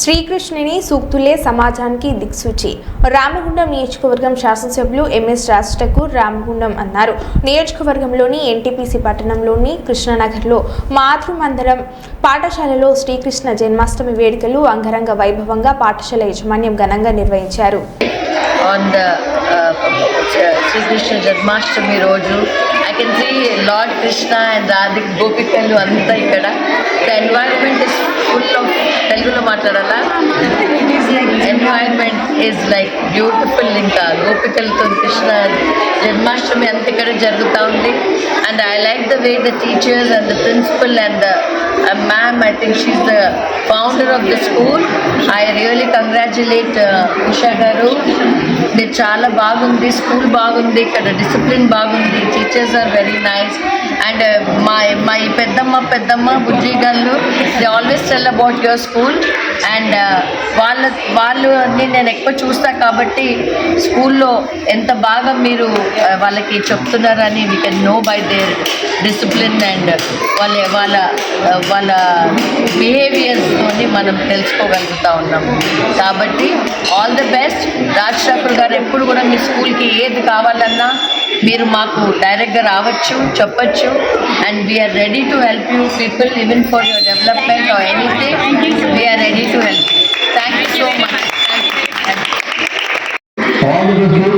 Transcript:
శ్రీకృష్ణుని సూక్తులే సమాజానికి దిక్సూచి. రామగుండం నియోజకవర్గం శాసనసభ్యులు ఎంఎస్ రాష్ట్రకు రామగుండం అన్నారు. నియోజకవర్గంలోని ఎన్టీపీసీ పట్టణంలోని కృష్ణనగర్లో మాతృమందరం పాఠశాలలో శ్రీకృష్ణ జన్మాష్టమి వేడుకలు అంగరంగ వైభవంగా పాఠశాల యాజమాన్యం ఘనంగా నిర్వహించారు. ఆన్ ద శ్రీకృష్ణ జన్మాష్టమి రోజు I can see lord Krishna and Radhik గోపికలు అంతా ఇక్కడ. ద ఎన్వైరన్మెంట్ ఇస్ ఫుల్ మాట్లాడాల? ఎన్వైర్న్మెంట్ ఈజ్ లైక్ బ్యూటిఫుల్ ఇంకా గోపికలతో కృష్ణ జన్మాష్టమి అంత ఇక్కడ జరుగుతూ ఉంది. And I like the way the teachers and the principal and the mam I think she's the founder of the school I really congratulate Usha garu మీరు చాలా బాగుంది స్కూల్ బాగుంది ఇక్కడ డిసిప్లిన్ బాగుంది teachers are very nice and మా మా ఈ పెద్దమ్మ పెద్దమ్మ బుజ్జి గల్లు they always tell about your school and వాళ్ళ వాళ్ళు అన్ని నేను ఎక్కువ చూస్తా కాబట్టి స్కూల్లో ఎంత బాగా మీరు uh, వాళ్ళకి చెప్తున్నారని we can know by their discipline and వాళ్ళ వాళ్ళ uh, వాళ్ళ బిహేవియర్స్తోని మనం తెలుసుకోగలుగుతా ఉన్నాం. కాబట్టి all the best Raj Thakur garu ఎప్పుడు కూడా మీ స్కూల్కి ఏది కావాలన్నా మీరు మాకు డైరెక్ట్గా రావచ్చు చెప్పచ్చు and we're ready to help you people even for your development or anything we're ready to help you thank you so much thank you